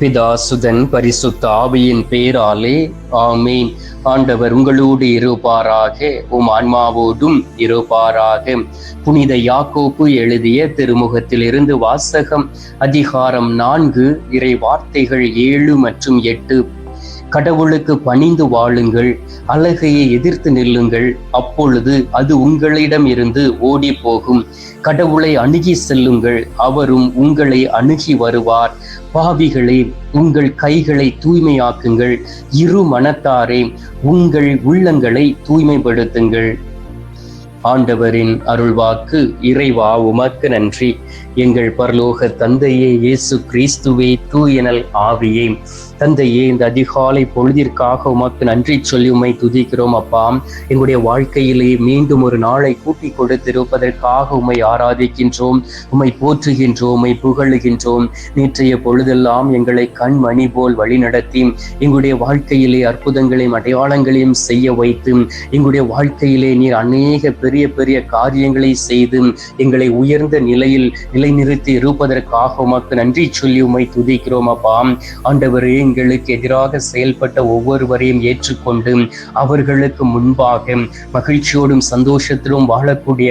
பிதாசுதன் பரிசுத்த ஆவியின் பேராலே ஆமீன். ஆண்டவர் உங்களோடு இருப்பாராக உம் ஆன்மாவோடும் இருப்பாராக. புனித யாக்கோப்பு எழுதிய திருமுகத்திலிருந்து வாசகம் அதிகாரம் நான்கு இறை வார்த்தைகள் ஏழு மற்றும் எட்டு. கடவுளுக்கு பணிந்து வாழுங்கள் அழகையை எதிர்த்து நில்லுங்கள் அப்பொழுது அது உங்களிடம் இருந்து ஓடி போகும் கடவுளை அணுகி செல்லுங்கள் அவரும் உங்களை அணுகி வருவார். பாவிகளே உங்கள் கைகளை தூய்மையாக்குங்கள். இரு மனத்தாரே உங்கள் உள்ளங்களை தூய்மைப்படுத்துங்கள். ஆண்டவரின் அருள்வாக்கு இறைவா உமக்கு நன்றி. எங்கள் பரலோக தந்தையே இயேசு கிறிஸ்துவே தூயனல் ஆவியே. தந்தையே இந்த அதிகாலை பொழுதிற்காக உமக்கு நன்றி சொல்லி உமை துதிக்கிறோம் அப்பா. எங்களுடைய வாழ்க்கையிலே மீண்டும் ஒரு நாளை கூட்டி கொடுத்திருப்பதற்காக உமை ஆராதிக்கின்றோம் உமை போற்றுகின்றோம் உமை புகழுகின்றோம். நேற்றைய பொழுதெல்லாம் எங்களை கண் மணி போல் வழிநடத்தி எங்களுடைய வாழ்க்கையிலே அற்புதங்களையும் அடையாளங்களையும் செய்ய வைத்து எங்களுடைய வாழ்க்கையிலே நீர் அநேக பெரிய பெரிய காரியங்களை செய்து எங்களை உயர்ந்த நிலையில் நிலை நிலை நிறுத்தி இருப்பதற்காக உமக்கு நன்றி சொல்லி உமை துதிக்கிறோம் அப்பா. ஆண்டவரே எங்களுக்கு எதிராக செயல்பட்ட ஒவ்வொருவரையும் ஏற்றுக்கொண்டு அவர்களுக்கு முன்பாக மகிழ்ச்சியோடும் சந்தோஷத்திலும் வாழக்கூடிய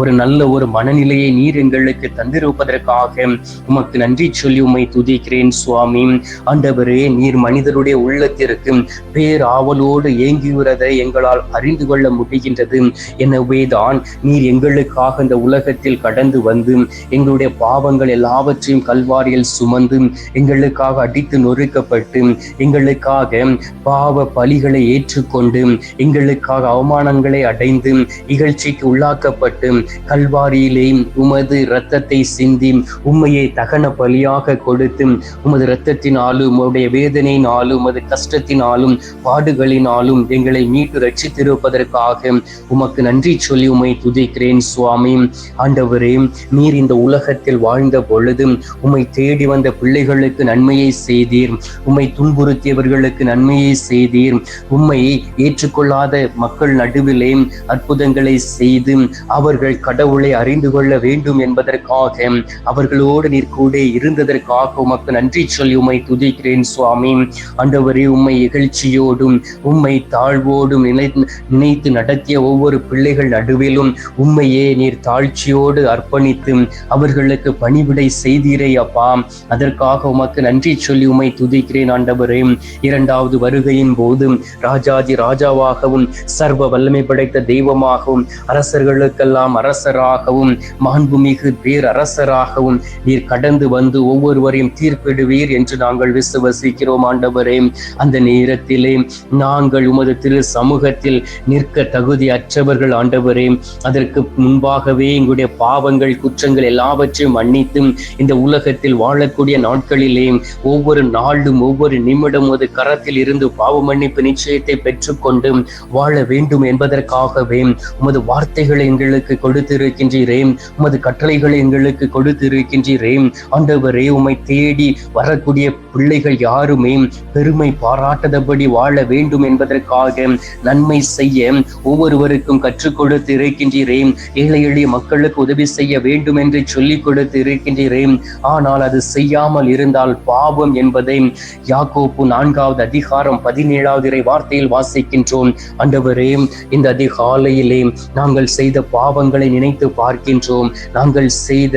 ஒரு நல்ல ஒரு மனநிலையை நீர் எங்களுக்கு தந்திருப்பதற்காக உமக்கு நன்றி சொல்லி உமை துதிக்கிறேன் சுவாமி. ஆண்டவரே நீர் மனிதருடைய உள்ளத்திற்கு பேராவலோடு ஏங்குகிறதை எங்களால் அறிந்து கொள்ள முடிகின்றது. எனவே தான் நீர் எங்களுக்காக இந்த உலகத்தில் கடந்து வந்து எங்களுடைய பாவங்கள் எல்லாவற்றையும் கல்வாரியில் சுமந்து எங்களுக்காக அடித்து நொறுக்கப்பட்டு எங்களுக்காக பாவ பலிகளை ஏற்றுக்கொண்டு எங்களுக்காக அவமானங்களை அடைந்து இகழ்ச்சிக்கு உள்ளாக்கப்பட்டு கல்வாரியிலே உமது இரத்தத்தை சிந்தி உண்மையை தகன பலியாக கொடுத்து உமது இரத்தத்தினாலும் உம்முடைய வேதனையினாலும் உமது கஷ்டத்தினாலும் பாடுகளினாலும் எங்களை மீட்டு ரட்சித்திருப்பதற்காக உமக்கு நன்றி சொல்லி உம்மை துதிக்கிறேன் சுவாமி. ஆண்டவரே நீர் இந்த உலக உலகத்தில் வாழ்ந்த பொழுதும் உம்மை தேடி வந்த பிள்ளைகளுக்கு நன்மையை செய்தீர். உம்மை துன்புறுத்தியவர்களுக்கு நன்மையை செய்தீர். உம்மை ஏற்றுக்கொள்ளாத மக்கள் நடுவிலே அற்புதங்களை செய்து அவர்கள் கடவுளை அறிந்து கொள்ள வேண்டும் என்பதற்காக அவர்களோடு நீர் கூட இருந்ததற்காக உமக்கு நன்றி சொல்லி உம்மை துதிக்கிறேன் சுவாமி. ஆண்டவரே உம்மை இகழ்ச்சியோடும் உம்மை தாழ்வோடும் நினை நினைத்து நடத்திய ஒவ்வொரு பிள்ளைகள் நடுவிலும் உம்மையே நீர் தாழ்ச்சியோடு அர்ப்பணித்து அவர் அவர்களுக்கு பணிவிடை செய்தீரே அப்பா. அதற்காக உமக்கு நன்றி சொல்லி உமை துதிக்கிறேன் ஆண்டவரே. இரண்டாவது வருகையின் போது ராஜாதி ராஜாவாகவும் சர்வ வல்லமை படைத்த தெய்வமாகவும் அரசர்களுக்கெல்லாம் அரசராகவும் மாண்புமிகு பேரரசராகவும் நீர் கடந்து வந்து ஒவ்வொருவரையும் தீர்ப்பிடுவீர் என்று நாங்கள் விசுவசிக்கிறோம் ஆண்டவரே. அந்த நேரத்திலே நாங்கள் உமது திரு சமூகத்தில் நிற்க தகுதி அற்றவர்கள் ஆண்டவரே. அதற்கு முன்பாகவே எங்களுடைய பாவங்கள் குற்றங்கள் எல்லாவற்றையும் மன்னித்து இந்த உலகத்தில் வாழக்கூடிய நாட்களிலே ஒவ்வொரு நாளும் ஒவ்வொரு நிமிடம் அது கரத்தில் இருந்து பாவ மன்னிப்பு நிச்சயத்தை பெற்றுக்கொண்டு வாழ வேண்டும் என்பதற்காகவே உமது வார்த்தைகளை எங்களுக்கு கொடுத்திருக்கின்றீரே உமது கட்டளைகளை எங்களுக்கு கொடுத்திருக்கின்றீரே. ஆண்டவரே உமை தேடி வரக்கூடிய பிள்ளைகள் யாருமே பெருமை பாராட்டதபடி வாழ வேண்டும் என்பதற்காக நன்மை செய்ய ஒவ்வொருவருக்கும் கற்றுக் கொடுத்து இருக்கின்றீரே ஏழை எளிய மக்களுக்கு உதவி செய்ய வேண்டும் என்று சொல்லி சொல்லிக் கொடுத்து இருக்கின்றீரே ஆனால் அது செய்யாமல் இருந்தால் பாவம் என்பதை யாக்கோப்பு நான்காவது அதிகாரம் பதினேழாவது இறை வார்த்தையில் வாசிக்கின்றோம். அண்டவரே இந்த அதிகாலையிலே நாங்கள் செய்த பாவங்களை நினைத்து பார்க்கின்றோம். நாங்கள் செய்த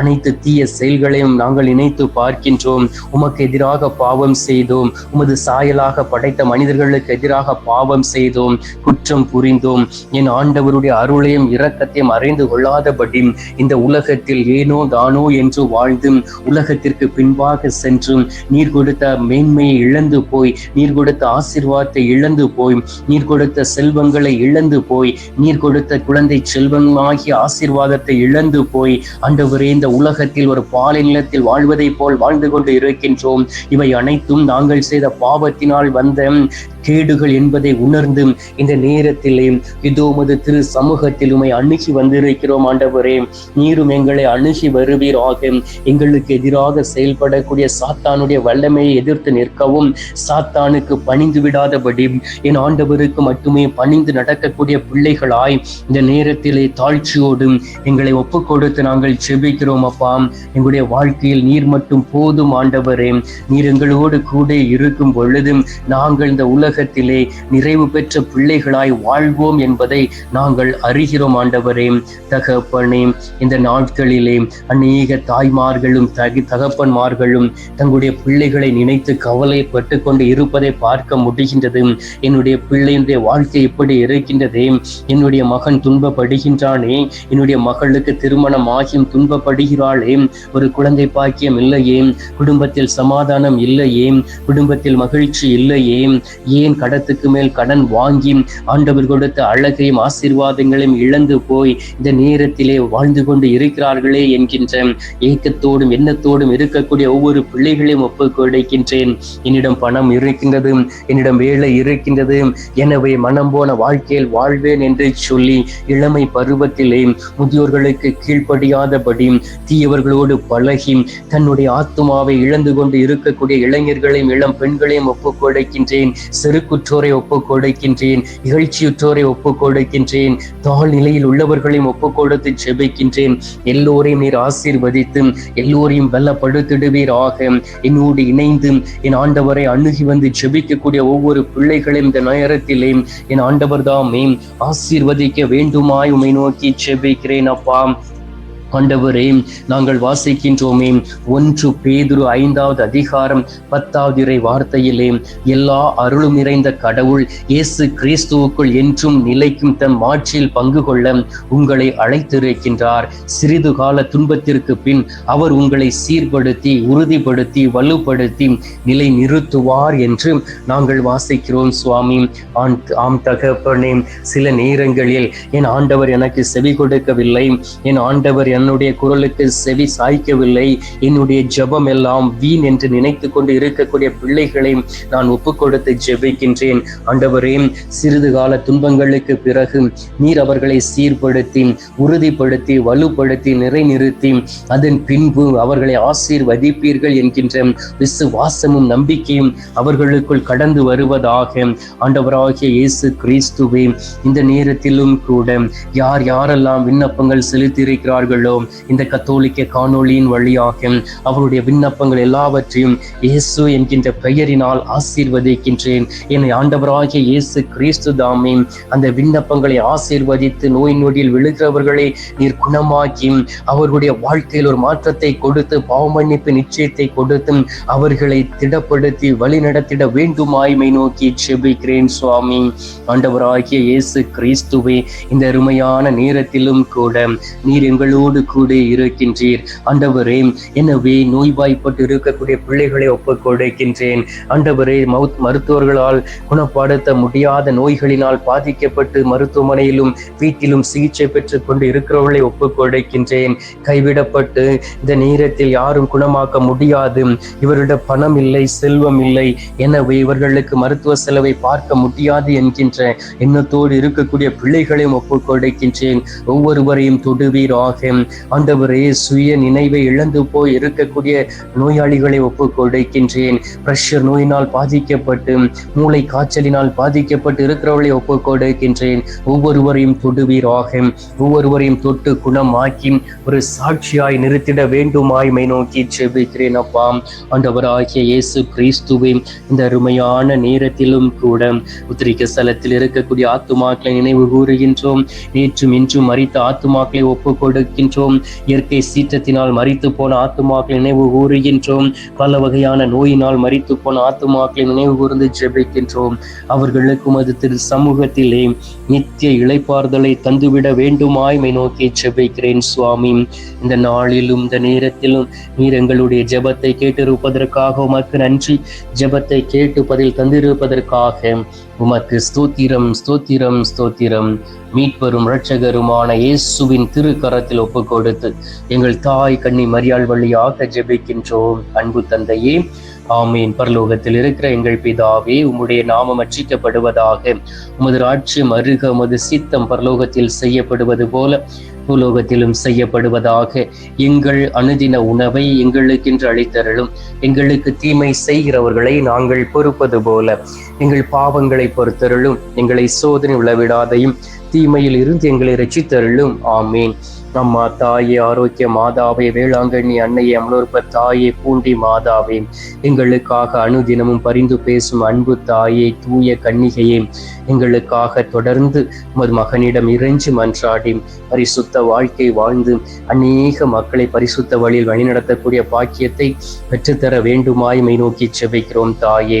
அனைத்து தீய செயல்களையும் நாங்கள் நினைத்து பார்க்கின்றோம். உமக்கு எதிராக பாவம் செய்தோம். உமது சாயலாக படைத்த மனிதர்களுக்கு எதிராக பாவம் செய்தோம். குற்றம் புரிந்தோம். என் ஆண்டவருடைய அருளையும் இரக்கத்தையும் அறிந்து கொள்ளாதபடி இந்த உலகத்தில் ஏனோ தானோ என்று வாழ்ந்து உலகத்திற்கு பின்பாக சென்று நீர் கொடுத்த மேன்மையை இழந்து போய் நீர் கொடுத்த ஆசிர்வாதத்தை இழந்து போய் நீர் கொடுத்த செல்வங்களை இழந்து போய் நீர் கொடுத்த குழந்தை செல்வமாகிய ஆசிர்வாதத்தை இழந்து போய் ஆண்டவரே இந்த உலகத்தில் ஒரு பாலை நிலத்தில் வாழ்வதைப் போல் வாழ்ந்து கொண்டு இருக்கின்றோம். இவை அனைத்தும் நாங்கள் செய்த பாவத்தினால் வந்த கேடுகள் என்பதை உணர்ந்து இந்த நேரத்திலே இதோ உமது திரு சமூகத்தில் உமை அணுகி வந்திருக்கிறோம் ஆண்டவரே. நீரும் எங்களை அணுகி வருவீராக. எங்களுக்கு எதிராக செயல்படக்கூடிய சாத்தானுடைய வல்லமையை எதிர்த்து நிற்கவும் சாத்தானுக்கு பணிந்து விடாதபடி என் ஆண்டவருக்கு மட்டுமே பணிந்து நடக்கக்கூடிய பிள்ளைகளாய் இந்த நேரத்திலே தாழ்ச்சியோடும் எங்களை ஒப்பு கொடுத்து நாங்கள் செபிக்கிறோம் அப்பா. எங்களுடைய வாழ்க்கையில் நீர் மட்டும் போதும் ஆண்டவரே. நீர் எங்களோடு கூட இருக்கும் பொழுதும் நாங்கள் இந்த உலகத்திலே நிறைவு பெற்ற பிள்ளைகளாய் வாழ்வோம் என்பதை நாங்கள் அறிகிறோம் ஆண்டவரே. தகப்பனே இந்த நாட்களிலே அநேக தாய்மார்களும் தகி தகப்பன்மார்களும் தங்களுடைய பிள்ளைகளை நினைத்து கவலைப்பட்டு கொண்டு இருப்பதை பார்க்க முடிகின்றது. என்னுடைய பிள்ளையினுடைய வாழ்க்கை எப்படி இருக்கின்றதே. என்னுடைய மகன் துன்பப்படுகின்றானே. என்னுடைய மகளுக்கு திருமணம் ஆகியும் துன்பப்படுகிறாளே. ஒரு குழந்தை பாக்கியம் இல்லையே. குடும்பத்தில் சமாதானம் இல்லையே. குடும்பத்தில் மகிழ்ச்சி இல்லையே. ஏன் கடத்துக்கு மேல் கடன் வாங்கி ஆண்டவர் கொடுத்த அழகையும் ஆசீர்வாதங்களையும் இழந்து போய் இந்த நேரத்திலே வாழ்ந்து கொண்டு இருக்கிறார்களே என்கின்ற ஏக்கத்தோடும் எண்ணத்தோடும் இருக்கக்கூடிய ஒவ்வொரு பிள்ளைகளையும் ஒப்புக் கொடுக்கின்றேன். என்னிடம் பணம் இருக்கின்றது என்னிடம் வேலை இருக்கின்றது எனவே மனம் போன வாழ்க்கையில் வாழ்வேன் என்று சொல்லி இளமை பருவத்திலே முதியோர்களுக்கு கீழ்ப்படியாதபடி தீயவர்களோடு பழகி தன்னுடைய ஆத்மாவை இழந்து கொண்டு இருக்கக்கூடிய இளைஞர்களையும் இளம் பெண்களையும் ஒப்புக் கொடுக்கின்றேன். செருக்குற்றோரை ஒப்புக் கொடுக்கின்றேன் இகழ்ச்சியுற்றோரை ஒப்புக் கொடுக்கின்றேன் தாழ் நிலையில் உள்ளவர்களையும் ஒப்புக் கொடுத்து செபிக்கின்றேன் எல்லோரையும் நீர் ஆசீர்வதித்து எல்லோரையும் பலப்படுத்திடுவீராக என்னோடு இணைந்து என் ஆண்டவரை அணுகி வந்து ஜெபிக்கக்கூடிய ஒவ்வொரு பிள்ளைகளையும் இந்த நேரத்திலே என் ஆண்டவர் தாமே ஆசீர்வதிக்க வேண்டுமாய் உமை நோக்கி செபிக்கிறேன் அப்பா. ஆண்டவரே நாங்கள் வாசிக்கின்றோமே. ஒன்று பேதுரு ஐந்தாவது அதிகாரம் பத்தாவது இறை வார்த்தையிலே எல்லா அருளும் நிறைந்த கடவுள் இயேசு கிறிஸ்துவுக்குள் என்றும் நிலைக்கும் தன் மாட்சியில் பங்கு கொள்ள உங்களை அழைத்திருக்கின்றார். சிறிது கால துன்பத்திற்கு பின் அவர் உங்களை சீர்படுத்தி உறுதிப்படுத்தி வலுப்படுத்தி நிலை நிறுத்துவார் என்று நாங்கள் வாசிக்கிறோம் சுவாமி. ஆம் ஆம் தகப்பனே சில நேரங்களில் என் ஆண்டவர் எனக்கு செவி கொடுக்கவில்லை. என் ஆண்டவர் என்னுடைய குரலுக்கு செவி சாய்க்கவில்லை. என்னுடைய ஜபம் எல்லாம் வீண் என்று நினைத்து கொண்டு இருக்கக்கூடிய பிள்ளைகளை நான் ஒப்பு கொடுத்து ஜெபிக்கின்றேன். ஆண்டவரே சிறிது கால துன்பங்களுக்கு பிறகு நீர் அவர்களை சீர்படுத்தி உறுதிப்படுத்தி வலுப்படுத்தி நிறைநிறுத்தி அதன் பின்பு அவர்களை ஆசீர்வதிப்பீர்கள் என்கின்ற விசுவாசமும் நம்பிக்கையும் அவர்களுக்குள் கடந்து வருவதாக ஆண்டவராகிய இயேசு கிறிஸ்துவே இந்த நேரத்திலும் கூட யார் யாரெல்லாம் விண்ணப்பங்கள் செலுத்தியிருக்கிறார்களோ இந்த கத்தோலிக்க காணொளியின் வழியாக அவருடைய விண்ணப்பங்கள் எல்லாவற்றையும் இயேசு என்கின்ற பெயரினால் ஆசீர்வதிக்கின்றேன். என்னை ஆண்டவராகிய இயேசு கிறிஸ்து தாமே அந்த விண்ணப்பங்களை ஆசீர்வதித்து நோய் நொடியில் விழுகிறவர்களை நீர் குணமாக்கி அவர்களுடைய வாழ்க்கையில் ஒரு மாற்றத்தை கொடுத்து பாவமன்னிப்பு நிச்சயத்தை கொடுத்து அவர்களை திடப்படுத்தி வழிநடத்திட வேண்டுமாய்மை நோக்கி செபிக்கிறேன் சுவாமி. ஆண்டவராகிய இயேசு கிறிஸ்துவே இந்த அருமையான நேரத்திலும் கூட நீர் எங்களோடு கூட இருக்கின்றீர். ஆண்டவரே எனவே நோய்வாய்ப்பட்டு இருக்கக்கூடிய பிள்ளைகளை ஒப்புக் கொடுக்கின்றேன். ஆண்டவரே மவுத் மருத்துவர்களால் குணப்படுத்த முடியாத நோய்களினால் பாதிக்கப்பட்டு மருத்துவமனையிலும் வீட்டிலும் சிகிச்சை பெற்றுக் கொண்டு இருக்கிறவர்களை ஒப்புக் கொடுக்கின்றேன். கைவிடப்பட்டு இந்த நேரத்தில் யாரும் குணமாக்க முடியாது. இவரிடம் பணம் இல்லை செல்வம் இல்லை. எனவே இவர்களுக்கு மருத்துவ செலவை பார்க்க முடியாது என்கின்ற எண்ணத்தோடு இருக்கக்கூடிய பிள்ளைகளையும் ஒப்புக் கொடுக்கின்றேன். ஒவ்வொருவரையும் தொடுவீராக. ஆண்டவரே சுய நினைவை இழந்து போய் இருக்கக்கூடிய நோயாளிகளை ஒப்பு கொடுக்கின்றேன் பிரஷர் நோயினால் பாதிக்கப்பட்டு மூளை காய்ச்சலினால் பாதிக்கப்பட்டு இருக்கிறவர்களை ஒப்பு கொடுக்கின்றேன் ஒவ்வொருவரையும் தொடுவீராக. ஒவ்வொருவரையும் தொட்டு குணமாக்கி ஒரு சாட்சியாய் நிறுத்திட வேண்டுமாய் மை நோக்கி செபிக்கிறேன் அப்பா. ஆண்டவராகிய இயேசு கிறிஸ்துவை இந்த அருமையான நேரத்திலும் கூட உத்திரிக்க ஸ்தலத்தில் இருக்கக்கூடிய ஆத்துமாக்களை நினைவு கூறுகின்றோம். நேற்றும் இன்றும் மறித்த ஆத்துமாக்களை ஒப்பு கொடுக்கின்றோம் இயற்கை சீற்றத்தினால் மறித்து போன ஆத்துமாக்களை நினைவு கூறுகின்றோம் பல வகையான நோயினால் மறித்து போன ஆத்துமாக்களை நினைவு கூர்ந்து ஜெபிக்கின்றோம். அவர்களுக்கும் அது திரு சமூகத்திலே நித்திய இழைப்பார்தலை தந்துவிட வேண்டுமாய் மை நோக்கி ஜெபிக்கிறேன் சுவாமி. இந்த நாளிலும் இந்த நேரத்திலும் நீர் எங்களுடைய ஜெபத்தை கேட்டிருப்பதற்காக உமக்கு நன்றி. ஜெபத்தை கேட்டு பதில் தந்திருப்பதற்காக உமக்கு ஸ்தோத்திரம் ஸ்தோத்திரம் ஸ்தோத்திரம். மீட்பரும் இரட்சகருமான இயேசுவின் திருக்கரத்தில் ஒப்பு ஒப்பு கொடுத்து எங்கள் தாய் கண்ணி மரியாள் வழியாக ஜெபிக்கின்றோம் அன்பு தந்தையே. ஆமீன். பரலோகத்தில் இருக்கிற எங்கள் பிதாவே உம்முடைய நாமம் அச்சிக்கப்படுவதாக. உமது ராட்சியம் அருக உமது சித்தம் பரலோகத்தில் செய்யப்படுவது போல பூலோகத்திலும் செய்யப்படுவதாக. எங்கள் அனுதின உணவை எங்களுக்கென்று அளித்தருளும். எங்களுக்கு தீமை செய்கிறவர்களை நாங்கள் பொறுப்பது போல எங்கள் பாவங்களை பொறுத்தருளும். எங்களை சோதனை விழவிடாதையும் தீமையில் இருந்து எங்களை ரட்சித்தருளும் ஆமீன். அம்மா தாயே ஆரோக்கிய மாதாவே வேளாங்கண்ணி அன்னையை அமலோற்ப தாயே பூண்டி மாதாவே எங்களுக்காக அனுதினமும் பரிந்து பேசும் அன்பு தாயே தூய கன்னிகையே எங்களுக்காக தொடர்ந்து உமது மகனிடம் இறைஞ்சி மன்றாடி பரிசுத்த வாழ்க்கை வாழ்ந்து அநேக மக்களை பரிசுத்த வழியில் வழிநடத்தக்கூடிய பாக்கியத்தை பெற்றுத்தர வேண்டுமாய் மை நோக்கி செவிக்கிறோம் தாயே.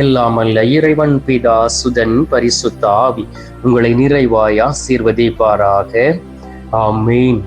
எல்லாமல்ல இறைவன் பிதா சுதன் பரிசுத்த ஆவி. உங்களை நிறைவாய் ஆசீர்வதிப்பாராக. ஆமீன்.